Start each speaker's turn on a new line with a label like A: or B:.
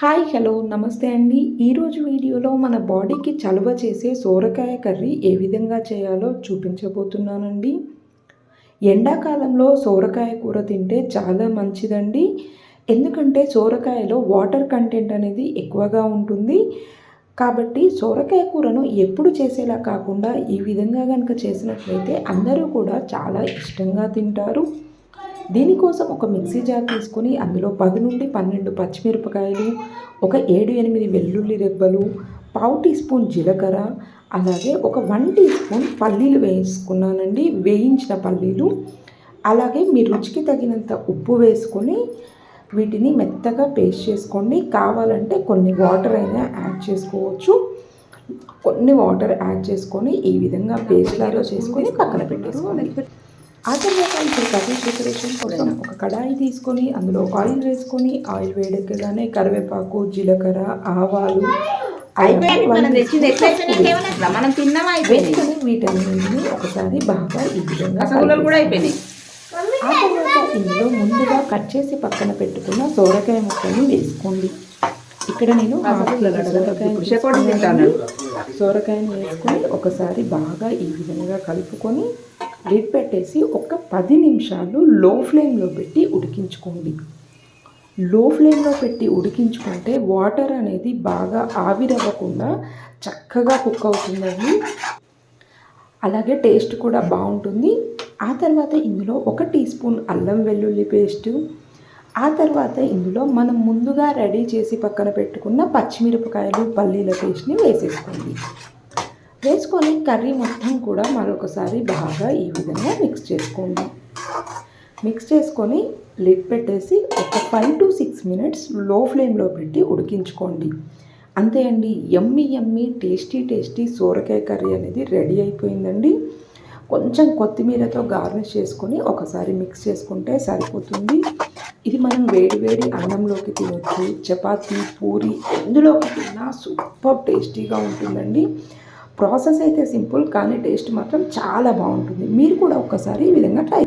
A: Hi hello నమస్తే అండి. ఈరోజు వీడియోలో మన బాడీకి చలువ చేసే సోరకాయ కర్రీ ఏ విధంగా చేయాలో చూపించబోతున్నానండి. ఎండాకాలంలో సోరకాయ కూర తింటే చాలా మంచిదండి. ఎందుకంటే సోరకాయలో వాటర్ కంటెంట్ అనేది ఎక్కువగా ఉంటుంది. కాబట్టి సోరకాయ కూరను ఎప్పుడు చేసేలా కాకుండా ఈ విధంగా కనుక చేసినట్లయితే అందరూ కూడా చాలా ఇష్టంగా తింటారు. దీనికోసం ఒక మిక్సీ జార్ తీసుకొని అందులో పది నుండి పన్నెండు పచ్చిమిరపకాయలు ఒక ఏడు ఎనిమిది వెల్లుల్లి రెబ్బలు పావు టీ స్పూన్ జీలకర్ర అలాగే ఒక వన్ టీ స్పూన్ పల్లీలు వేసుకున్నానండి వేయించిన పల్లీలు. అలాగే మీ రుచికి తగినంత ఉప్పు వేసుకొని వీటిని మెత్తగా పేస్ట్ చేసుకోండి. కావాలంటే కొన్ని వాటర్ అయినా యాడ్ చేసుకోవచ్చు. కొన్ని వాటర్ యాడ్ చేసుకొని ఈ విధంగా పేస్ట్ లాగా చేసుకొని పక్కన పెట్టేసుకోండి. ఆ తర్వాత ఇప్పుడు కర్రీ ప్రిపరేషన్ కోసం ఒక కడాయి తీసుకొని అందులో ఆయిల్ వేసుకొని ఆయిల్ వేడెక్కగానే కరివేపాకు జీలకర్ర ఆవాలు
B: మనం
A: వేసుకొని వీటన్నింటిని ఒకసారి బాగా ఈ విధంగా
B: కూడా అయిపోయినాయి.
A: ఆ తర్వాత ఇందులో ముందుగా కట్ చేసి పక్కన పెట్టుకున్న సోరకాయ ముక్కల్ని వేసుకోండి. ఇక్కడ నేను. సోరకాయని వేసుకొని ఒకసారి బాగా ఈ విధంగా కలుపుకొని లిడ్ పెట్టేసి ఒక పది నిమిషాలు లో ఫ్లేమ్లో పెట్టి ఉడికించుకోండి. లో ఫ్లేమ్లో పెట్టి ఉడికించుకుంటే వాటర్ అనేది బాగా ఆవిరవ్వకుండా చక్కగా కుక్ అవుతుందండి. అలాగే టేస్ట్ కూడా బాగుంటుంది. ఆ తర్వాత ఇందులో ఒక టీ స్పూన్ అల్లం వెల్లుల్లి పేస్ట్. ఆ తర్వాత ఇందులో మనం ముందుగా రెడీ చేసి పక్కన పెట్టుకున్న పచ్చిమిరపకాయలు పల్లీల పేస్ట్ని వేసేసుకోండి. వేసుకొని కర్రీ మొత్తం కూడా మరొకసారి బాగా ఈ విధంగా మిక్స్ చేసుకోండి. మిక్స్ చేసుకొని లిడ్ పెట్టేసి ఒక ఫైవ్ టు సిక్స్ మినిట్స్లో ఫ్లేమ్లో పెట్టి ఉడికించుకోండి. అంతే అండి ఎమ్మి ఎమ్మి టేస్టీ టేస్టీ సోరకాయ కర్రీ అనేది రెడీ అయిపోయిందండి. కొంచెం కొత్తిమీరతో గార్నిష్ చేసుకొని ఒకసారి మిక్స్ చేసుకుంటే సరిపోతుంది. ఇది మనం వేడి వేడి అన్నంలోకి తినొచ్చు చపాతీ పూరి ఎందులోకి తిన్నా సూపర్ టేస్టీగా ఉంటుందండి. ప్రాసెస్ అయితే సింపుల్ కానీ టేస్ట్ మాత్రం చాలా బాగుంటుంది. మీరు కూడా ఒక్కసారి ఈ విధంగా ట్రై